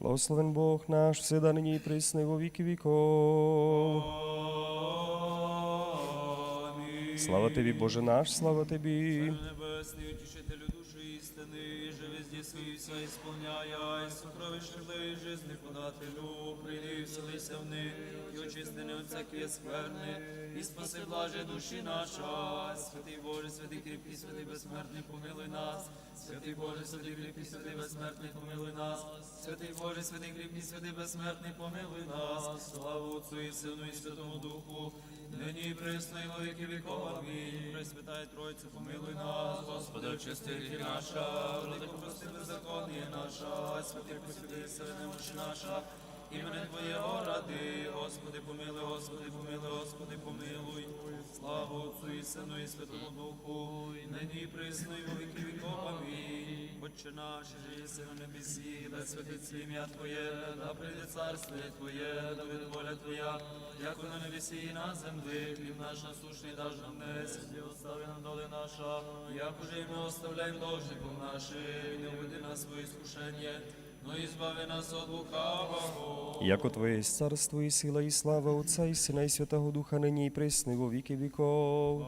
Благословен Бог наш, всегда нині і присно, во віки віков. Слава тобі, Боже наш, слава тобі. Царю везде свої все ісполняя, і сокровище твоєї жизни прийди і вселися в них, і очисти не от всякі скверни, і спаси блаже душі наша. Святий Боже, святий кріпкий, святий безсмертний, помилуй нас. Святий Боже, святий кріпкий, святий безсмертний, помилуй нас. Святий Боже, святий кріпкий, святий безсмертний, помилуй нас. Слава Отцу і Сину і Святому Духу, нині присно, і во віки віков. Амінь. Пресвятая Тройця, помилуй нас, Господи, очисти гріхи наша, владико прости беззаконніє наша, святий посвяти себе немощі наша, імене Твоєго ради, Господи, помилуй, Господи, помилуй, Господи, помилуй. Слава Отцу і Сину і Святому Духу, і нині присно, і во віки віков. Амінь. Отче наш, же єси на небесі, да святиться ім'я Твоє, да прийде царство Твоє, да буде воля Твоя, як на небесі і на землі, хліб наш насущний даж нам днес, і остави нам доли наша, як уже ми оставляємо должником нашим, не введи нас в своє скушення, но і збави нас от лукавого. Яко Твоє царство і сила, і слава Отця і Сина, і Святого Духа, нині і присно, і во віки віков.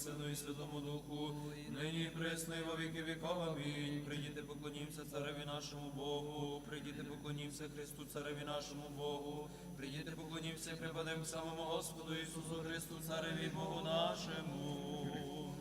Сину і Святому Духу, нині і во віки віков. Амінь. Прийдіте, поклонімося цареві нашому Богу, прийдіте, поклонімося Христу, цареві нашому Богу, прийдіте, поклонімося, припадемо к самому Господу Ісусу Христу, цареві Богу нашому.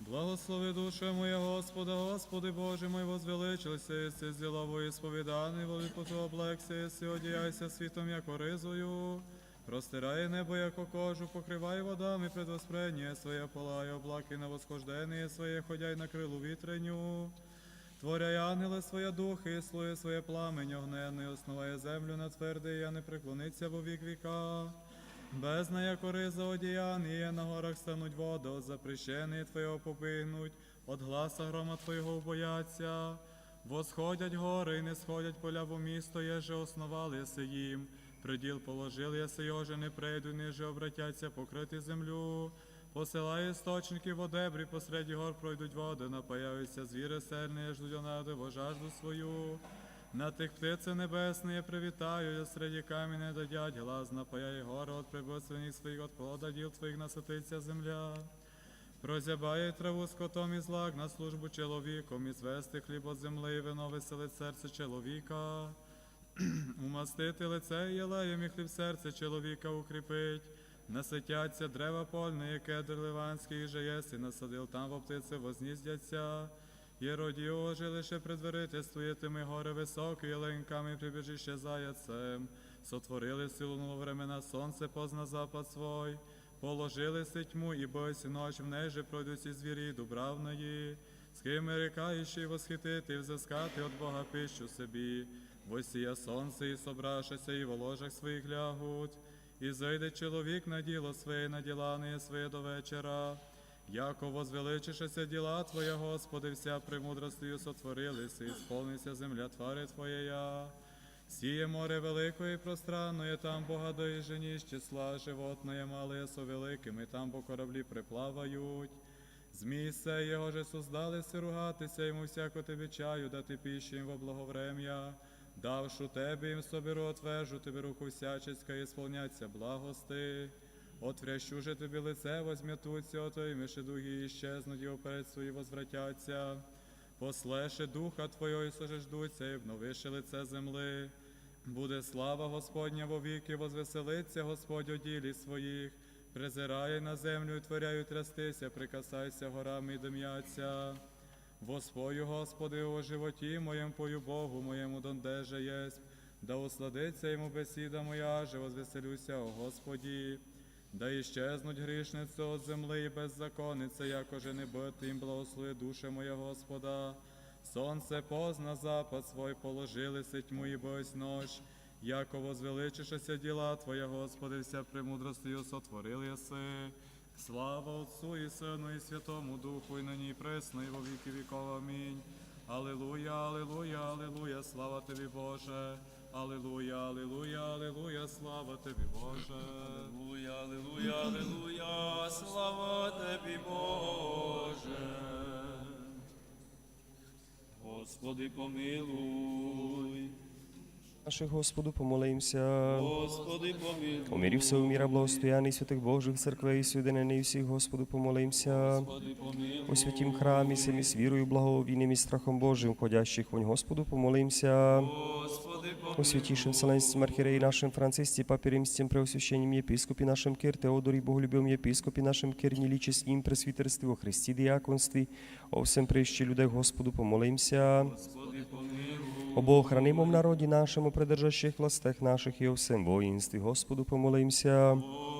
Благослови душа моя Господа, Господи Боже мой, возвеличился, єси з ділової сповіданий, волипоту облегся, єси одіяйся світом, як оризою. Простирає небо, як кожу, покривай водами предвоспрення своє полає, облаки на восхождення своє, ходяй на крилу вітреню. Творяй ангели своє духи, слує своє пламень огненний, основає землю на твердий, я не преклониться во вік віка. Бездна, як ориза одіяніє, на горах стануть води, от запрещені Твоєго побигнуть, от гласа грома Твоєго бояться. Восходять гори і не сходять поля в місто, єже основали єси їм. Приділ положили єси, йоже не прийду, ниже обратяться покрити землю. Посилає істочники в дебрі, посереді гор пройдуть води, напаяються звіри сильні, ждуть онади во жажду свою. На тих птиці небесні привітаю, я середі камінь дадять, глаз напаяє гори от прибоцвених своїх, от плода діл твоїх насититься земля. Прозябає траву скотом і злак на службу чоловіком, і звести хліб от земли, і вино веселить серце чоловіка. Умастити лице і єлеєм і хліб серце чоловіка укріпить. Наситяться дерева польне, яке ливанський же і насадив там во птиці возніздяться. Єродіоже лише предварительствує тими гори високі, єленьками прибіжище заяцем. Сотворили силу нового времена, сонце позна запад свой. Положили тьму, і бойся ночь в неї же пройдуть і звірі дубравної. З ким рікаючи восхитити, взискати от Бога пищу собі. Восія сонце і собрашася, і в ложах своїх лягуть. І зайде чоловік на діло своє, на діла не своє до вечора. Яко возвеличишеся діла Твоя, Господи, вся премудростю сотворилися, і сповниться земля твари Твоєя. Сіє море великое і пространное, там Бога до жені з числа животное мале со великими, там бо кораблі приплавають. Змій се його же создалися ругатися, йому всяко тобі чаю, дати пищу їм во благоврем'я. Давшу тебе їм собі отвержу, тобі руку всяческа, і сповняться благости. Отврящу же тобі лице возм'ятуться, ото й миші дуги іщезнуть, і оперед свої возвратяться. Послеше духа Твого і сожеждуться, і вновиши лице земли. Буде слава Господня во віки, возвеселиться Господь у ділі своїх. Презирає на землю, і творяю трястися, прикасайся горами і дим'яться. Воспою, Господи, о животі моєм пою Богу, моєму дондеже єсть, да усладиться йому бесіда моя, же возвеселюся, о Господі. Да іщезнуть грішниці от земли і беззаконниці, якоже не їм благослови душе моя Господа. Сонце позна запад свой положилися тьму і бойсь ночь. Яко возвеличишеся діла Твоя, Господи, вся премудростю сотворил єси. Слава Отцу і Сину, і Святому Духу, і нині і пресно, і во віки віков. Амінь. Алілуя, алілуя, алілуя, слава тобі, Боже. Алілуя, алілуя, алілуя, слава тобі, Боже. Аллилуйя, аллилуйя, аллилуйя, слава тобі, Боже. Господи, помилуй, Наших Господу помолимся. Господи, помилуй, У мирі всього міра благостояний святих Божих церквей і всіх Господу помолимся. Господи, помилуй, У святім храмі, самі з вірою, благовійним і страхом Божим, ходящих вонь Господу помолимся. Господи, У святейшем Вселенском архиереи нашим Франциске, Папе Римским, Преосвященнем епископе нашим Кир, Теодоре, Боголюбивом епископе нашим Кир, Неличе с ним, пресвитерстве во Христі, диаконстві, о всем прищі людей Господу помолимся. О Богохранимом народі нашому, придержащих властях наших і о всем воїнстві, Господу помолимся. Господи,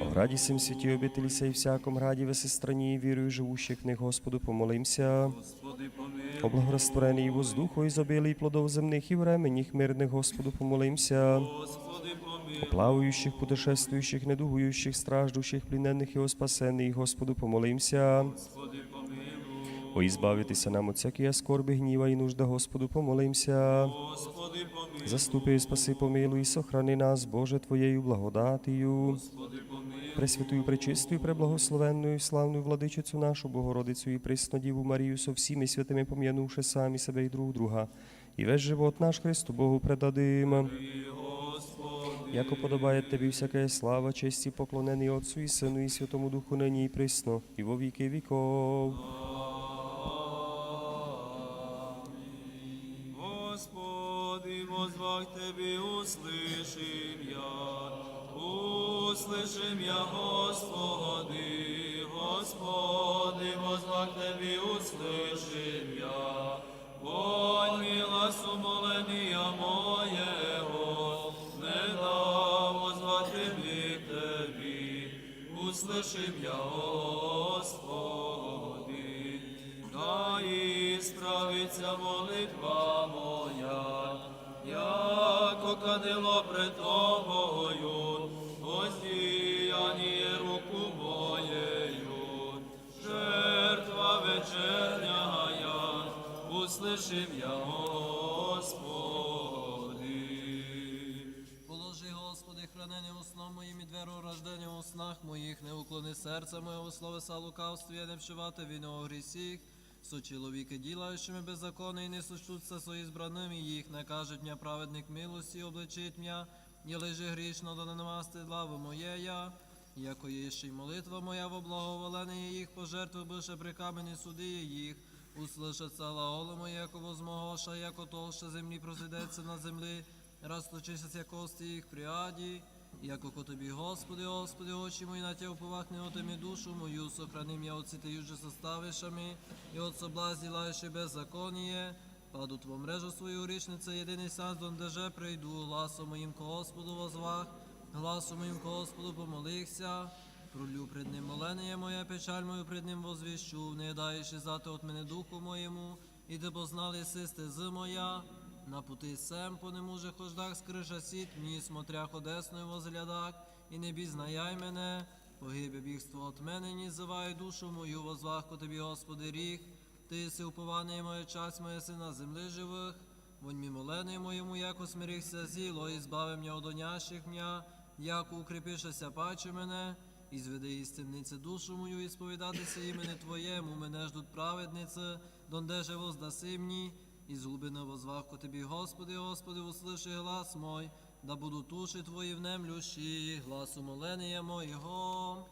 О граді сим святі обителі сей всяком граді весестрані, вірую живущих в них, Господу помолимся. О благораствореній воздуху, ізобілий плодов земних і временних мирних, Господу помолимся. Помилуй, Плавающих, путешествующих, недугуючих, страждущих, пліненних і оспасенних, Господу помолимся. О избавитися нам от всякої скорби, гніва і нужда, Господу помолимся. Господи, помилуй, Заступи, спаси, помилуй, і сохрани нас, Боже, Твоєю благодатію. Господи, помилуй, Пресвятую, пречистую, преблагословенную, славную владичицю нашу, Богородицю і приснодіву Марію со всіми святими пом'янувши самі себе і друг друга. І весь живот наш Христу Богу предадим. Яко подобає Тобі всяке слава, честь і поклонений Отцу і Сину і Святому Духу нині і присно, і во віки віков. Господи, возвах Тебе услышим я, услышим я, Господи, Господи, возвах Тебе услышим я, Вонь милость умоления моего, не да возвати ми Тебе, услышим я, Господи, да исправиться молитва яко кадило пред Тобою, воздіяние руку моєю, жертва вечерняя, услышим я, Господи. Положи, Господи, хранення уснов моїм і дверу рождення у снах моїх, не уклони серця моєго словеса лукавстві, не вшивати війну грісіх. Со чоловіки, ділаючими беззаконне, і не сущуться со ізбраними їх, не кажуть м'я праведник милості, обличить м'я, і лежи грішно, да не намасти слави моєя. Яко є ще й молитва моя в облаговоленні їх, пожертви бише при камені суди їх. Услышаться глаголи моє, яко возмогоша, яко толще землі прозидеться на землі, розточися кості їх пряді, яко ко тобі, Господи, Господи, очі мої на Тя уповахне отими душу мою, сохрани м'я от сіти юже составишами, і от соблазні лаючи беззаконіє, паду Тво мрежу свою річниця, єдиний сам, дондеже прийду, гласом моїм ко Господу возвах, гласом моїм ко Господу помолився, Пролю пред ним молене моє, печаль мою пред ним возвіщу, не даєш зати от мене духу моєму, і де познали систи з моя, на пути сем по нему же хождах скриша сіт, мені смотря ходесною возглядах, і не бізнаяй мене, погибе бігство от мене, ні зивай душу мою, возвахку тобі, Господи, ріг, ти си уповання моє час моє си на землі живих, вонь мі молене моєму, яко смирихся зіло, і збави м'я од онящих м'я, яко укріпишеся паче мене, і зведи із темниці душу мою, і сповідатися імені Твоєму, мене ждуть праведниці, дондеже воздаси мені, і з глибини возваху Тобі, Господи, Господи, услиши глас мой, да буду туші Твої внемлющі, гласу моления моєго.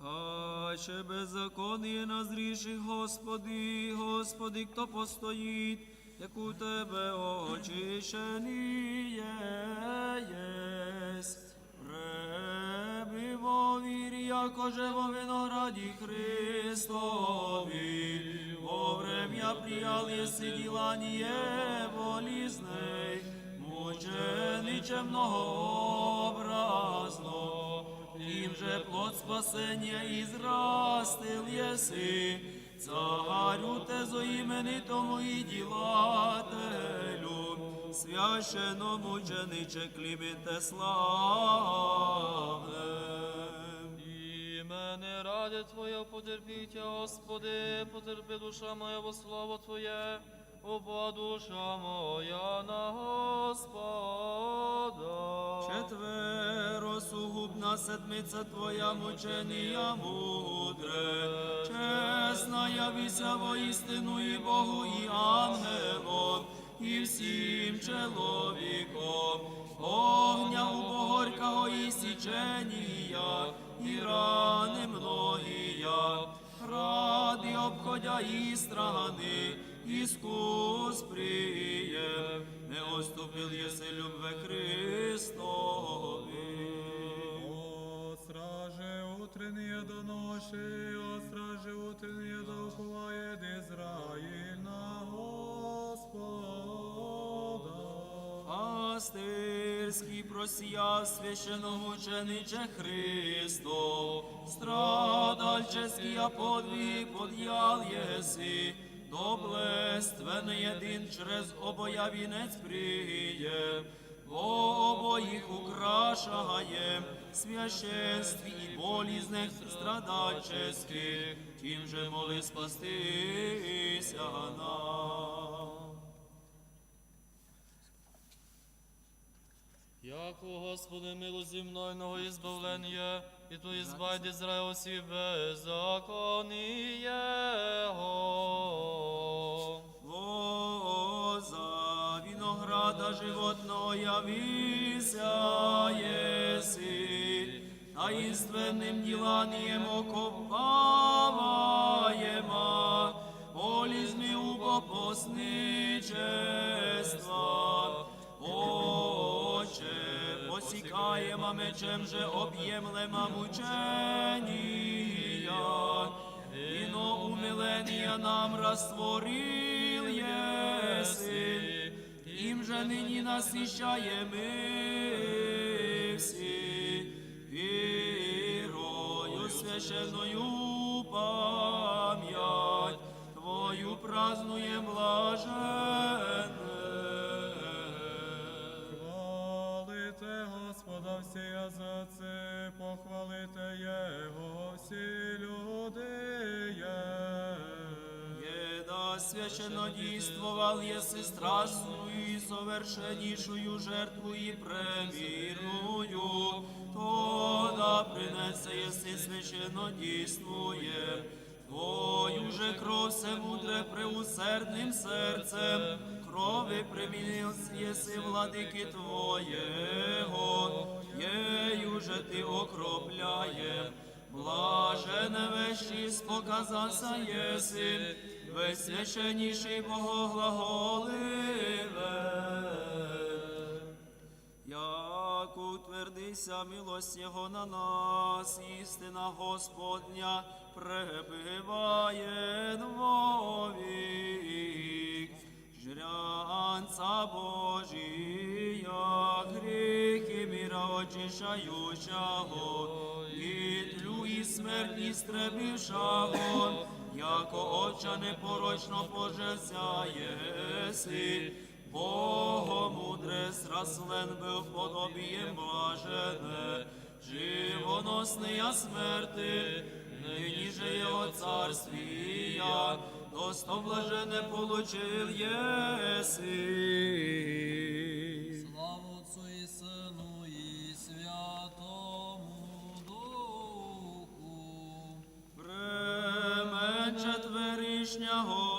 А ще беззаконні назріши, Господи, Господи, хто постоїть, як у Тебе очищені єсть. Пребиво вірі, яко же во винограді Христові, врем'я приял єси діланіє болізней, мучениче многообразно, Им же плод спасения израстил еси, царю те зо імені тому і ділателю, священо мучениче клімінте славне. Раді Твоє потерпіть, Господи, потерпи душа моя во слово Твоє, упа душа моя на Господа. Четверо сугубна седмиця Твоя мученія мудре, чесна явися воістину і Богу, і ангелом, і всім чоловіком, огня у погорького і січенія, і рани многія, ради обходя і страни, іскус приєм, не оступил єси любве Христові. О, страже утренние до ноши, о, страже утренние до уповает Израиль на Господа. Пастирський просія священномучениче Христо, страдальческий а подвиг под'ял єси, доблественний един через обоя вінець приє, во обоїх украшаєм, священстві і болізнех страдальческих, тим же моли спастися нам. Яко, Господи, милость земнойного избавления, и то избавит Израил си беззаконие его. Лоза винограда животного явися еси, таинственным діланием окопаваема, полізми упопосничества. Отче, посікаєма мечем же об'ємлема мучения, Вино умиления нам растворил еси, им же ныне насыщаем мы все верою священною память Твою празднуем блаженне. Господа всі язиці, похвалите Його всі люди. є. Еда священно действовал, если страстную и совершеннейшую жертву и премирную, то да принесе, если священно действует. Твою же кровь се мудре преусердным сердцем, крови примінил, єси владики Твоєго, ею же Ти окропляє. Блажене вещі споказався єси, весь священніший Богоглаголиве. Як утвердися милость Його на нас, істина Господня пребиває вовік. Жрянця Божія, гріхи міра очищаючого, і тлю і смерть істребившого, яко оча непорочно пожеся єси, Богом мудре сраслен був подобієм блажене, живоносния смерти, нині же його царствія, досто блажене получил єси. Слава Отцу і Сину і Святому Духу. бреме четверишнього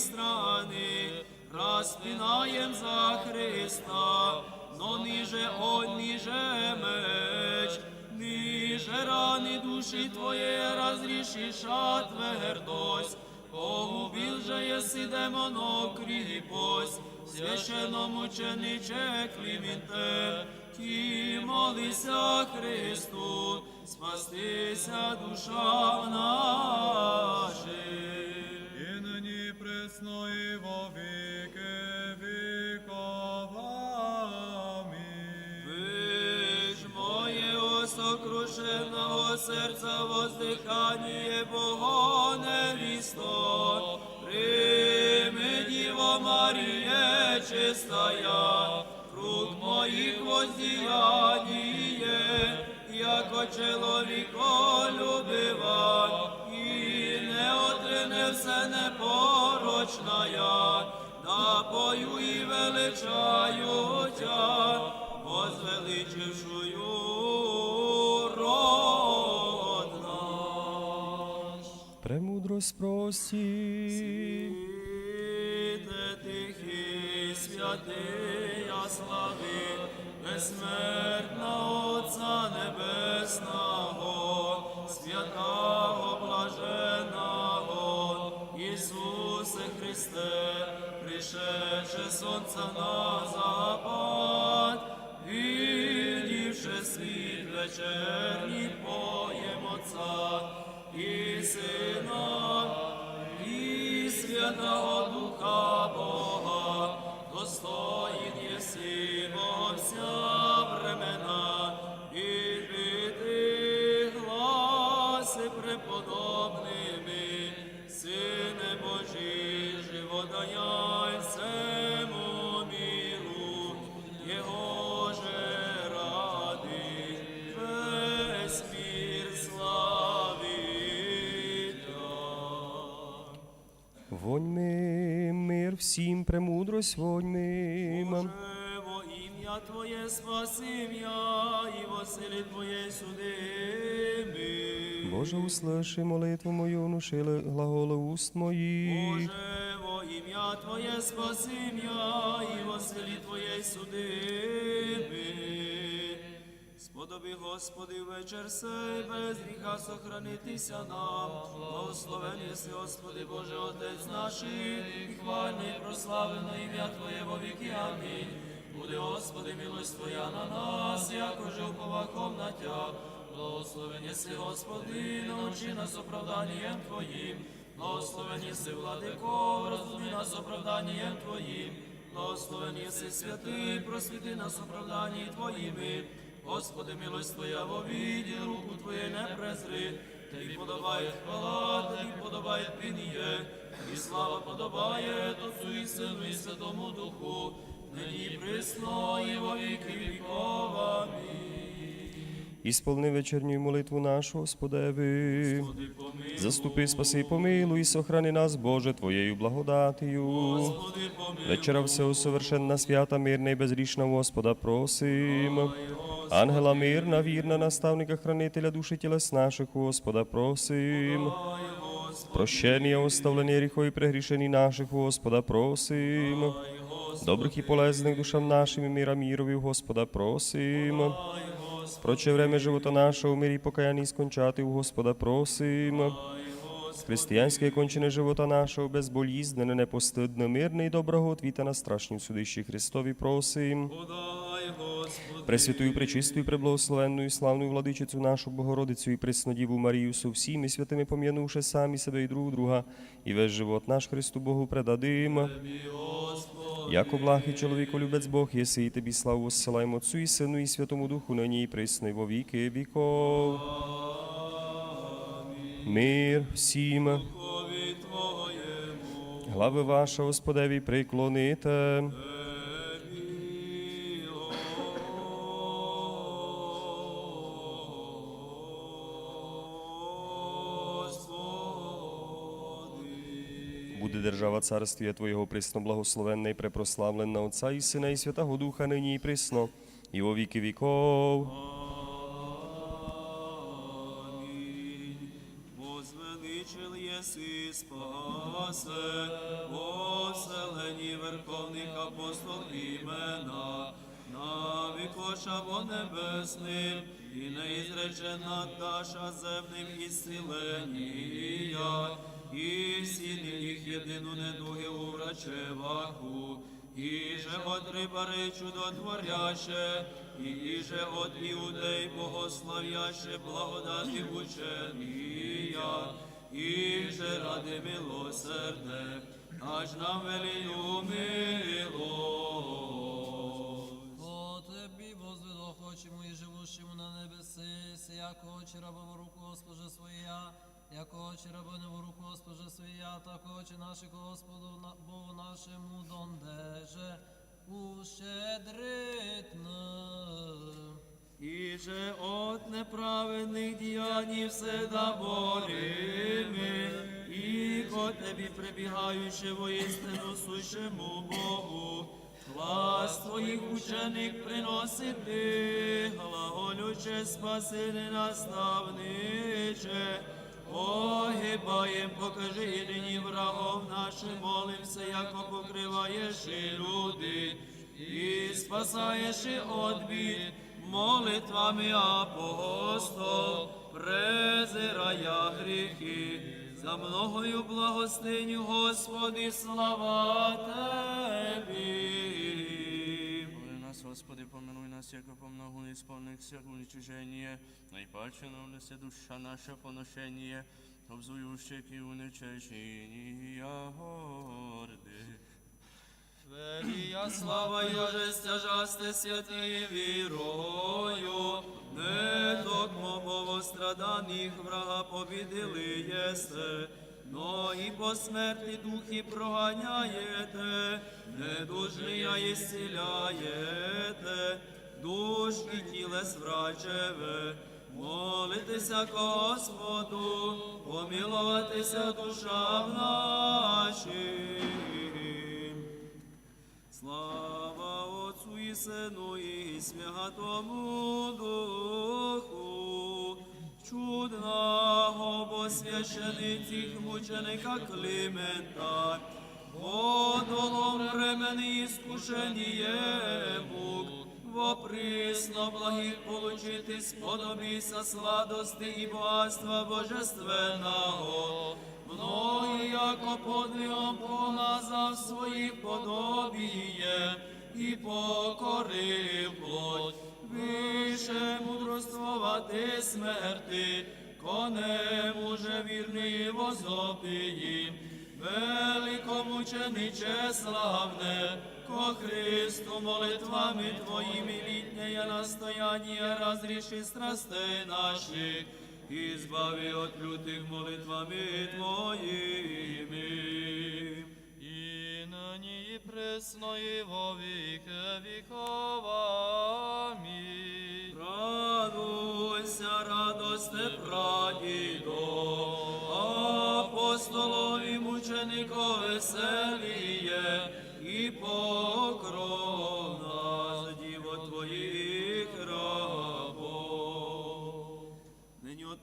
страни, розпинаєм за Христа, но ниже он, ниже меч, ниже раны души Твоей разрешиша твердость, погубил же еси демонов кріпость, священномучениче Клімінте, ті молися Христу, спастися душам нашим. Пресно і во віки віков. Ви ж моє сокрушеного сердца воздыхание Бога невесто. Прими, Діво Маріє, чистая, рук моїх воздіяние, яко чоловіко любива, і не отрине все непорочная, напою і величаю тя, возвеличившую род наш. Премудрость прості. Світе тихий, святий, слави, безсмертна Отця Небесного, святого блаженого, Ісусе Христе, пришедше сонце на запад, видівши світ вечерній поєм Отця і Сина, і Святого Духа всім, премудрость воньми. Боже, во ім'я Твоє спасим я, і воселі Твоє судими. Боже, услыши молитву мою, внушили глаголи уст моїх. Боже, во ім'я Твоє спаси я, і Василі Твоє судими. Сподоби, Господи, вечір сей, без гріха сохранитися нам. Благословен єси, Господи, Боже, Отець наш, і хвальне і прославлено ім'я Твоє во віки. Амінь. Буде, Господи, милость Твоя на нас, якоже уповахом на Тя. Благословен єси, Господи, научи нас оправданням Твоїм. Благословен єси, Владико, розуми нас оправданням Твоїм. Благословен єси, святий, просвіти нас оправданні Твоїми. Господи, милость Твоя вовіді, руку Твоє не презри. Тобі подобає хвала, тобі подобає пініє, і слава подобає Отцу і Сину і Святому Духу, нині присно і во віки віков. Ісполни вечірню молитву нашу, Господеви. Господи, Заступи, спаси, помилуй, і сохрани нас, Боже, Твоєю благодатію. Господи, помилуй, Вечора свята, мирна і безрічна Господа просим. Ангела мирна, вірна, наставника, хранителя душі тілес наших, Господа просим. Прощення, оставлення гріхов і прегрішені наших, Господа просим. Добрих і полезних душам нашим і міра мірові, Господа просим. Господи, Проче время живота нашого, в мирі покаянні скончати, у Господа просим. Християнське кончене живота нашого, безболізнене, непостидне, мирне і доброго отвіта на страшні судищі Христові просим. Пресвятую, пречистую, преблагословенну і владичицю нашу Богородицю і Преснодіву Марію со всіми святими пом'янувши самі себе і друг друга, і весь живот наш Христу Богу предадим. Господи, Яко блахий чоловіко любець Бог, єси і тобі славу воссилаємо Отцю і Сину і Святому Духу, нині і присно, і во віки віков. Мир всім. Глави ваша, Господеві, приклоните. Держава царствія Твоєго присно благословенна і препрославленна Отця і Сина і Святого Духа, нині і присно, і во віки віков. Єси спасе, оселені верховних апостол імена, на вікошаво небесним, і неізречена таша земним ісцілення, і сіни їх єдину недуги у врачеваху, і же от рибари чудотворяще, і же от іудей богославяще благодаті ученія, і же ради милосерде, аж нам велію милость. Тебі возвело хочемо і живущому на небеси, як яко очі рабову руку Госпоже своя, яко очі рабиневу руку Госпоже своя, так очі наші Господу Богу нашому дондеже ущедритно. І же от неправедних діянь всегда борими, і ко тебі прибігаючи воістину сущему Богу. Глас твоїх ученик приносить ти, глаголюче спасини наставниче. Огибаєм, покажи і нині врагов нашим, молимся, яко покриваєш і люди, і спасаєш і од бід, молитвами апостол, презирая гріхи, за многою благостиню, Господи, слава нас, Господи, помилуй нас, яко по многу исполних всех уничижение, наипаче навнесе душа наша поношение, обзующих и уничижения горды. Велія слава Йоже стяжасте святі вірою, не токмо повостраданих врага побідили єсте, но і по смерті духи проганяєте, недужния ісціляєте, душ і тілес врачеве, молитеся Господу, помилуватися душам нашим. Слава Отцу і Сину і Святому Духу, чудного посвящениці мученика Климента, водолом времени іскушеніє мук, во присно благих получити сподобіся сладости і багатства божественного, Мною, яко подвигом помазав своїх подобіє і покорив плоть, више мудрствувати смерти, конем уже вірний возопії, великомучениче славне, ко Христу молитвами Твоїми літнє настояння разріши страстей наших, і збави от лютих молитвами Твоїми. І нині і пресно, і во віки віков. Амінь. Радуйся, радосте прадідо, апостолові мученико веселіє, і покров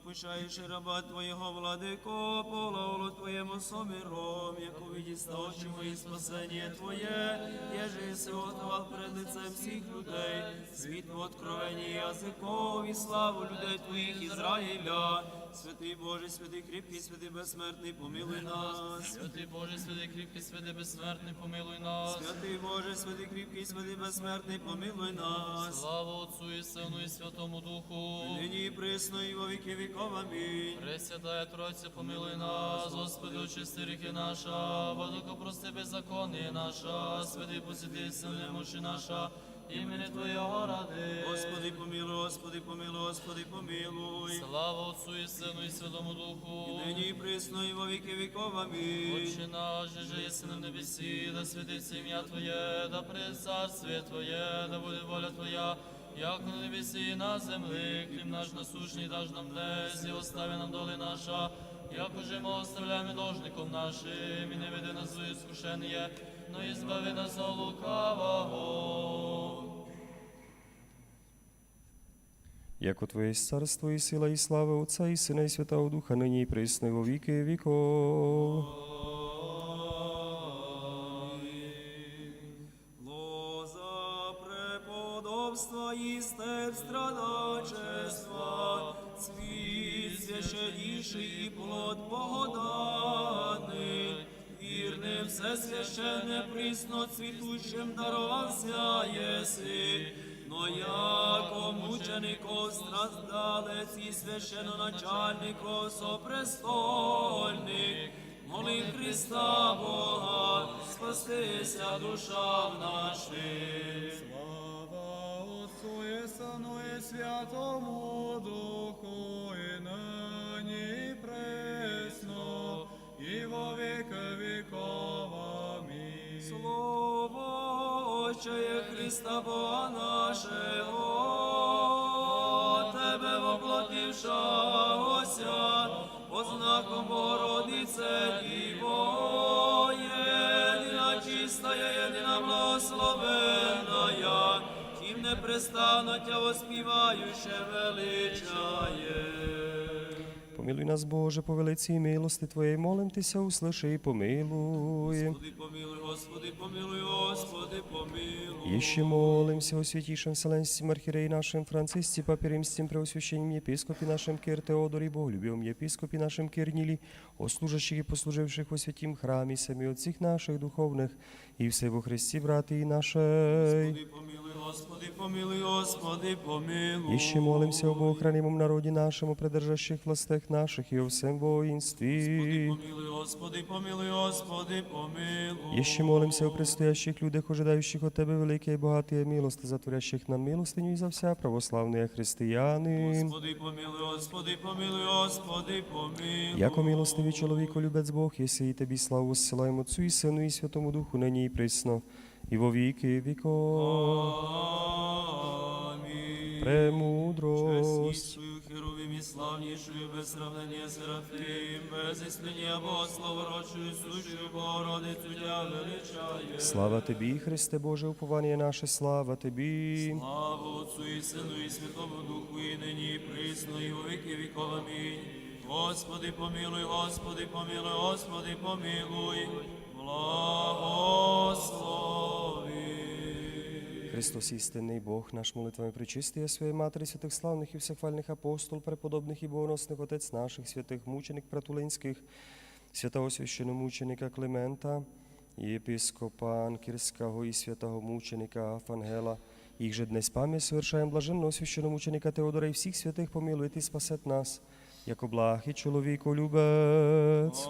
Нині раба Твоєго, владико, половлу Твоєму somіrom, як увидість на очі мої спасення Твоє, єже си отвал перед лицем всіх людей, світло откровення язиков і славу людей Твоїх Ізраїля. Святий Боже, святий кріпкий, святий безсмертний, помилуй нас. Святий Боже, святий кріпкий, святий безсмертний, помилуй нас. Святий Боже, святий кріпкий, святий безсмертний, помилуй нас. Слава Отцу і Сину і Святому Духу. Нині і присно, і во віки віков. Амінь. Пресвятая Тройця, помилуй нас, Господи, очисти ріки наша, Владико, прости беззаконні наша, святий посіди сильне муші наша, імені Твоєго ради. Господи, помилуй, Господи, помилуй, Господи, помилуй. Слава Отцу і Сину і Святому Духу. Нині і присно, і во віки віков. Амінь. Отче наш, же єси на небесі, да святиться ім'я Твоє, да прийде царствие Твоє, да буде воля Твоя, як на небесі і на землі, хліб наш насущний даж нам днес, і остави нам доли наша, як уже ми оставляємо должником нашим, і не веди нас у іскушення, но і збави нас от лукавого. Яко Твоє царство і сила, і слава Отця і Сина, і Святого Духа, нині і присно, і во віки віков. Присно цвітущим дарувався єси, но яко мучеников страждалець і священоначальников сопрестольник, Моли Христа Бога, спастися душам нашим. Слава Отцу і Сину і Святому Духу. Величає Христа Бога нашого, Тебе воплотившогося, по знаком Богородице Діво, єдина чистая, єдина благословенная, Тим непрестанно Тя воспівающе величає. Помилуй нас, Боже, по велиці милости Твоєї, молим Тися, услиши і помилуй. Господи, помилуй, Господи, помилуй, Господи, помилуй. Еще молимся о святейшем Вселенском архиерее нашем Франциске, Папе Римским, Преосвященном епископе нашем Кир Теодоре, Боголюбивом епископе нашем Кир Нили, о служащих и послуживших во святім сами от отців наших духовних, і все во Христі, брати нашей. Господи, помилуй, Господи, помилуй, Господи, помилуй. Еще молимся об охранимом народе нашему, придержащих властях наших и о всем воинстве. Помилуй, Господи, помилуй, Господи, помилуй. Еще молимся о предстоящих людях, ожидающих от Тебе великие и богатые милости, затворящих нам милостыню и за вся православные християни. Господи, помилуй, Господи, помилуй, Господи, помилуй. Яко милостивий чоловіко, любець Бог, єси і тобі славу зсилаємо Отцю і Сину і Святому Духу, нині і присно, і во віки віков. Амінь. Премудрость. Чеснішою, херовим і славнішою, без сравнення Серафим, без іслення Богослова, рочою, сущою, Богородицю Тя величає. Слава тобі, Христе Боже, уповання наше, слава тобі. Слава Отцу і Сину і Святому Духу, і нині, і присно, і во віки віков. Амінь. Господи, помилуй, Господи, помилуй, Господи, помилуй, благослови. Христос істинний Бог, наш молитвами причистия своєї Матері, святих славних і всехвальних апостол, преподобних і богоносних отець наших, святих мученик Пратулинських, святого священомученика Климента, єпископа Анкірського і святого мученика Афангела. Їх же днес пам'ять совершаємо блаженного священомученика Теодора і всіх святих помилуйте і спасет нас, як благ чоловіку любець.